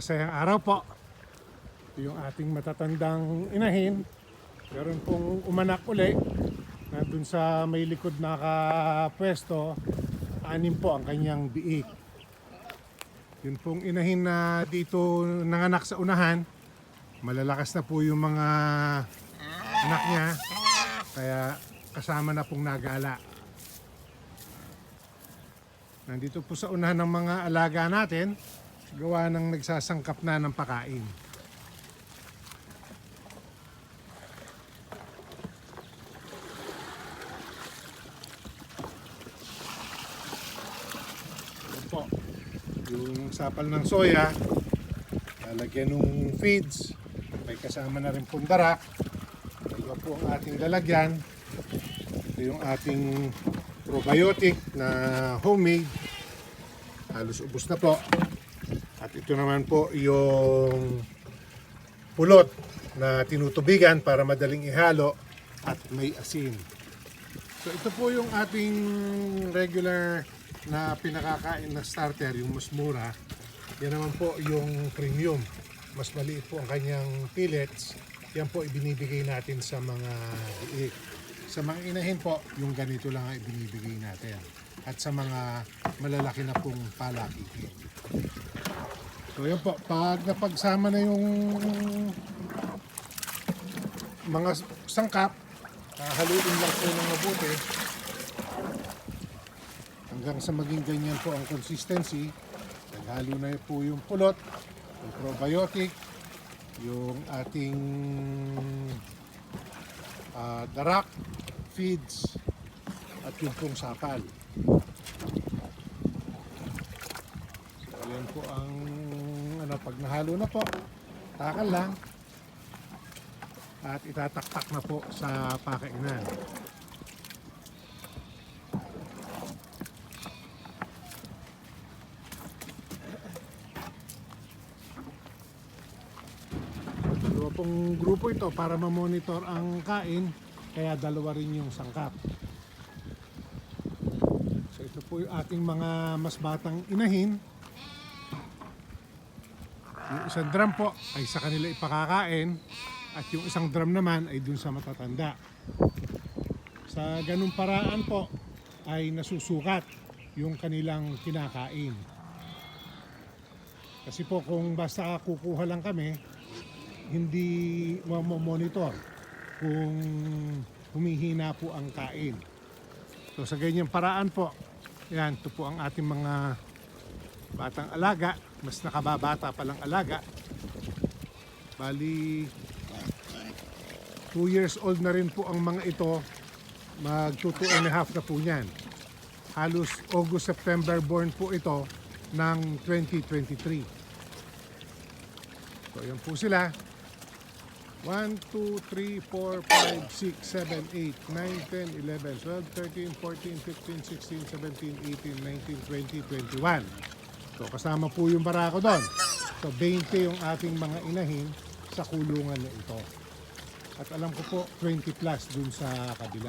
masayang araw po. Ito yung ating matatandang inahin. Meron pong umanak uli. Nandun sa may likod na kapwesto, anim po ang kanyang biik. Yun pong inahin na dito nanganak sa unahan. Malalakas na po yung mga anak niya. Kaya kasama na pong nagala. Nandito po sa unahan ng mga alaga natin, gawa ng nagsasangkap na ng pakain. Po, yung sapal ng soya, lalagyan ng feeds, may kasama na rin pong darak. Ito po ang ating lalagyan. Ito yung ating probiotic na homemade. Halos ubos na po. At ito naman po yung pulot na tinutubigan para madaling ihalo at may asin. So ito po yung ating regular na pinakakain na starter, yung mas mura. Yan naman po yung premium. Mas maliit po ang kanyang pellets. Yan po ibinibigay natin sa mga liik. Sa mga inahin po, yung ganito lang ang ibinibigay natin. At sa mga malalaki na pong palakihin. So yun po, pag napagsama na yung mga sangkap, haluin lang po ng mabuti hanggang sa maging ganyan po ang consistency. Naghalo na po yung pulot, yung probiotic, yung ating ah, darak, feeds, at yung pong sapal. So, ayan po ang ano, pag nahalo na po, takal lang at itataktak na po sa pakainan. Pong grupo ito para ma-monitor ang kain, kaya dalawa rin yung sangkap. Po yung ating mga mas batang inahin. Yung isang drum po ay sa kanila ipakakain at yung isang drum naman ay dun sa matatanda. Sa ganung paraan po ay nasusukat yung kanilang kinakain. Kasi po kung basta kukuha lang kami, hindi monitor kung humihina po ang kain. So sa ganyang paraan po, yan, ito po ang ating mga batang alaga, mas nakababata pa lang alaga. Bali, 2 years old na rin po ang mga ito, mag 2 and a half na po yan. Halos August, September born po ito ng 2023. So yan po sila. 1, 2, 3, 4, 5, 6, 7, 8, 9, 10, 11, 12, 13, 14, 15, 16, 17, 18, 19, 20, 21. So kasama po yung barako doon. So 20 yung ating mga inahin sa kulungan na ito. At alam ko po 20 plus dun sa kabila.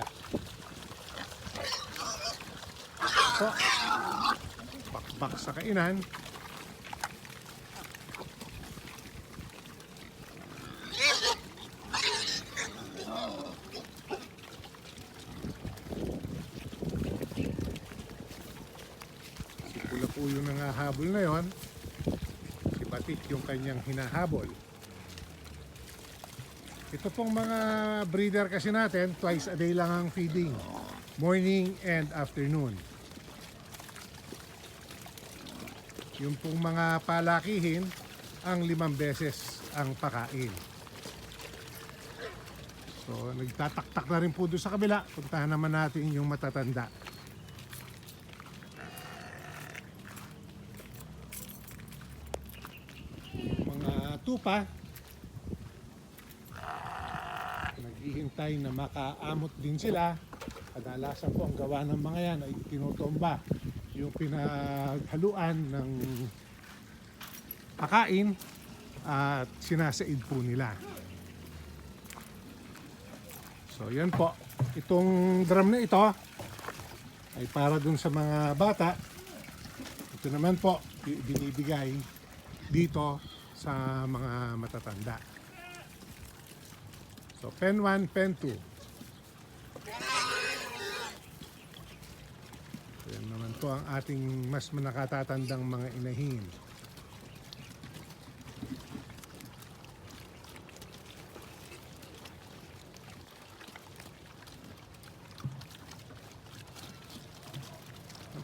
Ito. Bakbak sa kainan. Si Pula po yung nangahabol na yon. Si Batik yung kanyang hinahabol. Ito pong mga breeder kasi natin, twice a day lang ang feeding. Morning and afternoon. Yung pong mga palakihin, ang limang beses ang pakain. So, nagtataktak na rin po doon sa kabila. Puntahan naman natin yung matatanda. Tupa, naghihintay na makaamot din sila. Kadalasan po ang gawa ng mga yan ay tinutomba yung pinaghaluan ng pakain at sinasaid po nila. So yan po, itong drum na ito ay para dun sa mga bata. Ito naman po, binibigay dito sa mga matatanda. So, pen 1, pen 2. Yan naman po ang ating mas nakatatandang mga inahin.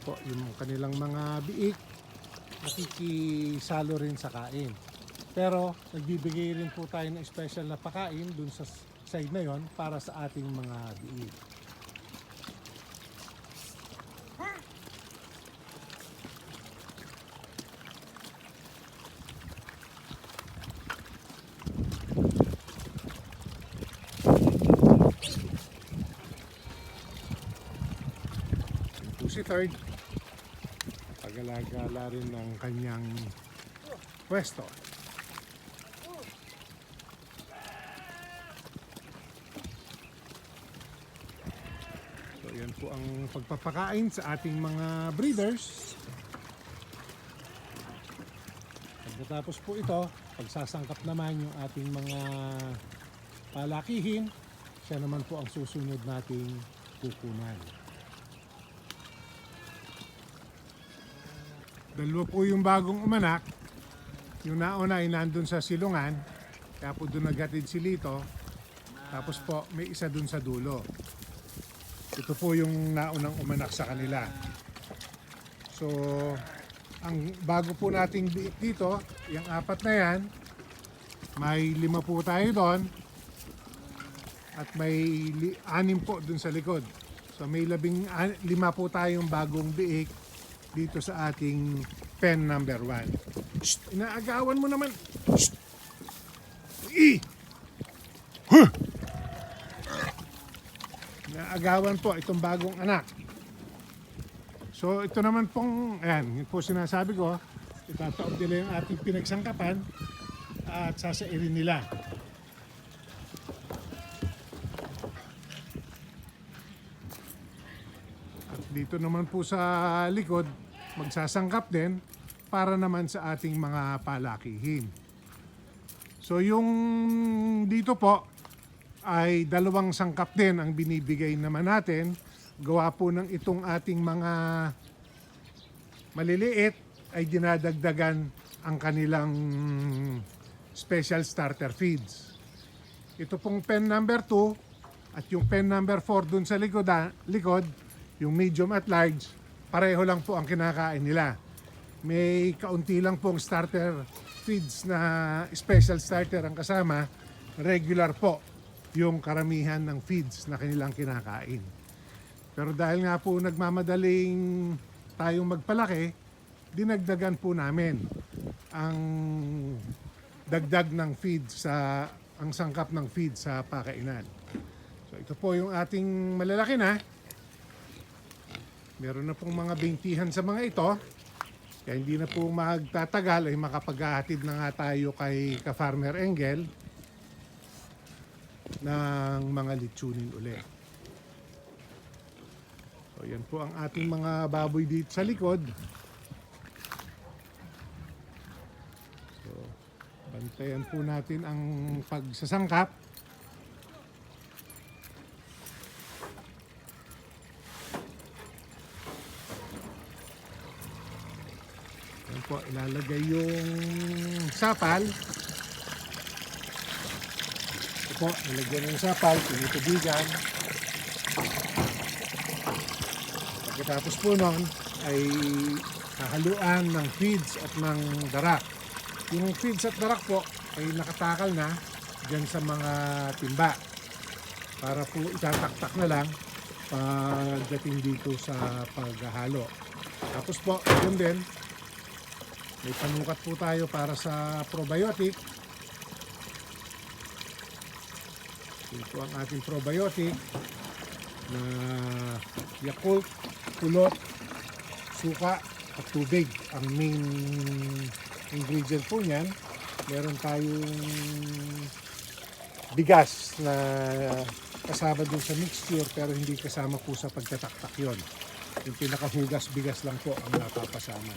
Po, yung kanilang mga biik, nakikisalo rin sa kain. Pero nagbibigay rin po tayo ng special na pakain dun sa side na yon para sa ating mga po si third, pagalagala rin ng kanyang pwesto. Yan po ang pagpapakain sa ating mga breeders. Pagkatapos po ito, pagsasangkap naman yung ating mga palakihin, siya naman po ang susunod nating kukunan. Dalawa po yung bagong umanak. Yung nauna ay nandun sa silungan. Kaya po doon naghatid si Lito. Tapos po may isa dun sa dulo. Ito po yung naunang umanak sa kanila. So, ang bago po nating biik dito, yung apat na yan, may lima po tayo doon. At may anim po dun sa likod. So may labing lima po tayong bagong biik dito sa ating pen number 1. Shh! Inaagawan mo naman. Shh! Huh! Inaagawan po itong bagong anak. So ito naman pong, ayan, po sinasabi ko, itataob nila yung ating pinagsangkapan at sasairin nila. At dito naman po sa likod, magsasangkap din para naman sa ating mga palakihin. So yung dito po ay dalawang sangkap din ang binibigay naman natin. Gawa po ng itong ating mga maliliit ay dinadagdagan ang kanilang special starter feeds. Ito pong pen number 2 at yung pen number 4 dun sa likod, likod, yung medium at large, pareho lang po ang kinakain nila. May kaunti lang pong starter feeds na special starter ang kasama, regular po yung karamihan ng feeds na kanilang kinakain. Pero dahil nga po nagmamadaling tayong magpalaki, dinagdagan po namin ang dagdag ng feed sa ang sangkap ng feed sa pakainan. So ito po yung ating malalaki na. Meron na pong mga bintihan sa mga ito. Kaya hindi na po magtatagal ay makapaghahatid na nga tayo kay ka-Farmer Engel ng mga litsunin uli. So yan po ang ating mga baboy dito sa likod. So, bantayan po natin ang pagsasangkap. Yan po, ilalagay yung sapal. Po, nilagyan ng sapal, tinutubigan. Pagkatapos po nun, ay hahaluan ng feeds at ng darak. Yung feeds at darak po ay nakatakal na dyan sa mga timba para po itataktak na lang pagdating dito sa paghahalo. Tapos po, yun din, may panukat po tayo para sa probiotic. Ito ang ating probiotic na Yakult, kulot, suka at tubig. Ang main ingredient po niyan, meron tayong bigas na kasama dun sa mixture pero hindi kasama po sa pagtataktak yon. Yung pinakahugas bigas lang po ang napapasama.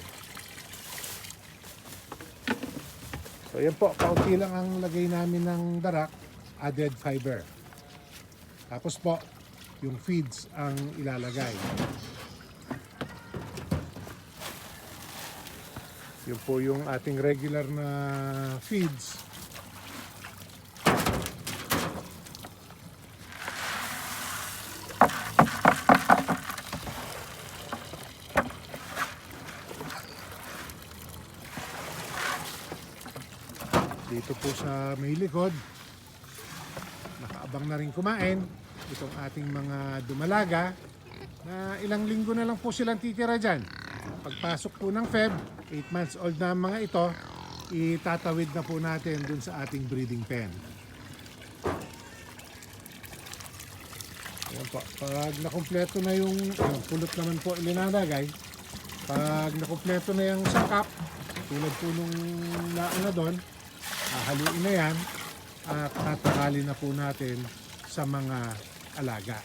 So yan po, kaunti lang ang lagay namin ng darak, added fiber. Tapos po, yung feeds ang ilalagay. Yun po yung ating regular na feeds. Dito po sa may likod, nakaabang na rin kumain itong ating mga dumalaga na ilang linggo na lang po silang titira dyan. Pagpasok po ng Feb, 8 months old na ang mga ito, itatawid na po natin dun sa ating breeding pen. Ayan po. Pag nakumpleto na yung, yung pulot naman po ilinalagay, pag nakumpleto na yung sangkap, tulad po nung nauna doon, hahaluin na yan at tatakalin na po natin sa mga alaga.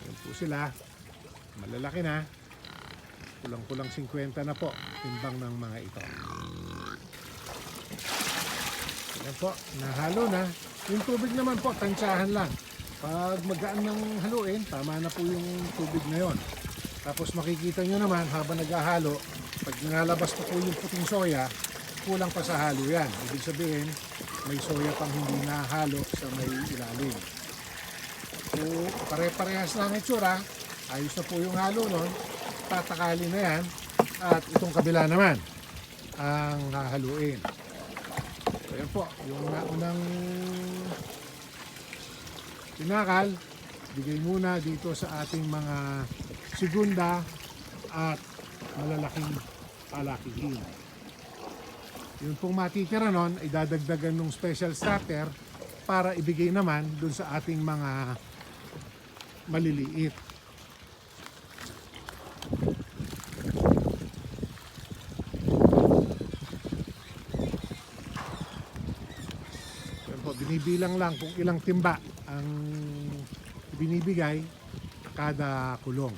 Ayan po sila. Malalaki na. Kulang-kulang 50 na po timbang ng mga ito. Ayan po, nahalo na. Yung tubig naman po, tansyahan lang. Pag magaan ng haluin, tama na po yung tubig na yon. Tapos makikita nyo naman habang naghahalo, pag nalabas pa po yung puting soya, kulang pa sa halo yan. Ibig sabihin, may soya pang hindi nahalo sa may ilalim. So, pare-parehas lang ang itsura. Ayos na po yung halo nun. Tatakali na yan. At itong kabila naman, ang hahaluin. So, yan po, yung naunang tinakal, bigay muna dito sa ating mga segunda at malalaking palakihin. Yung pong matitira nun, ay dadagdagan ng special starter para ibigay naman dun sa ating mga maliliit. Po, binibilang lang kung ilang timba ang binibigay kada kulong.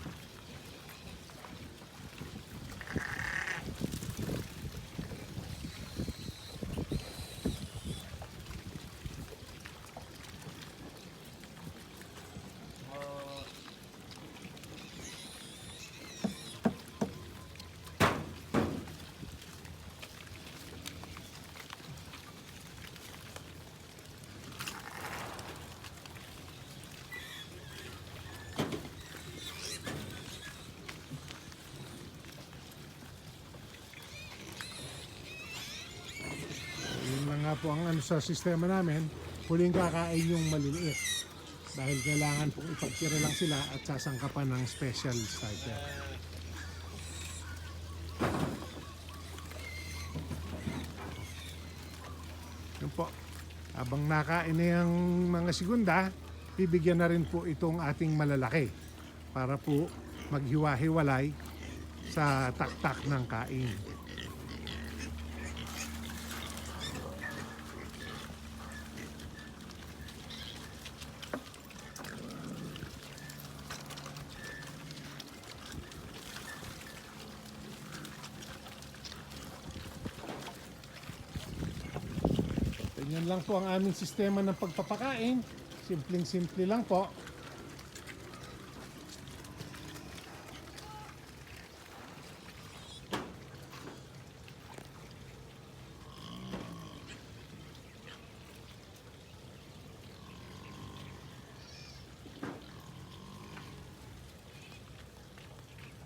Yun na nga po ang ano sa sistema namin, huling kakain yung maliliit. Dahil kailangan pong ipagtira lang sila at sasangkapan ng special starter. Yun po. Habang nakain na yung mga segunda, bibigyan na rin po itong ating malalaki para po maghiwa-hiwalay sa taktak ng kain. Ganyan lang po ang aming sistema ng pagpapakain. Simpleng-simple lang po.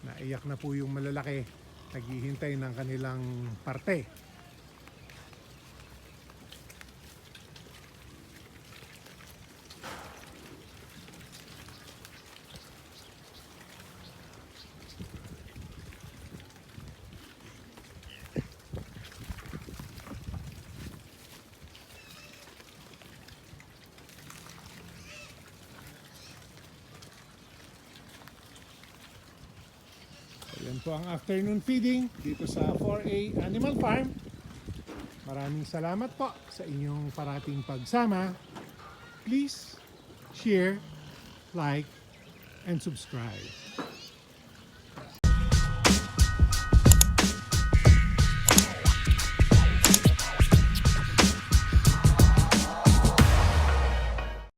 Naiyak na po yung malalaki. Naghihintay ng kanilang parte. Yan po ang afternoon feeding dito sa 4A Animal Farm. Maraming salamat po sa inyong parating pagsama. Please share, like, and subscribe.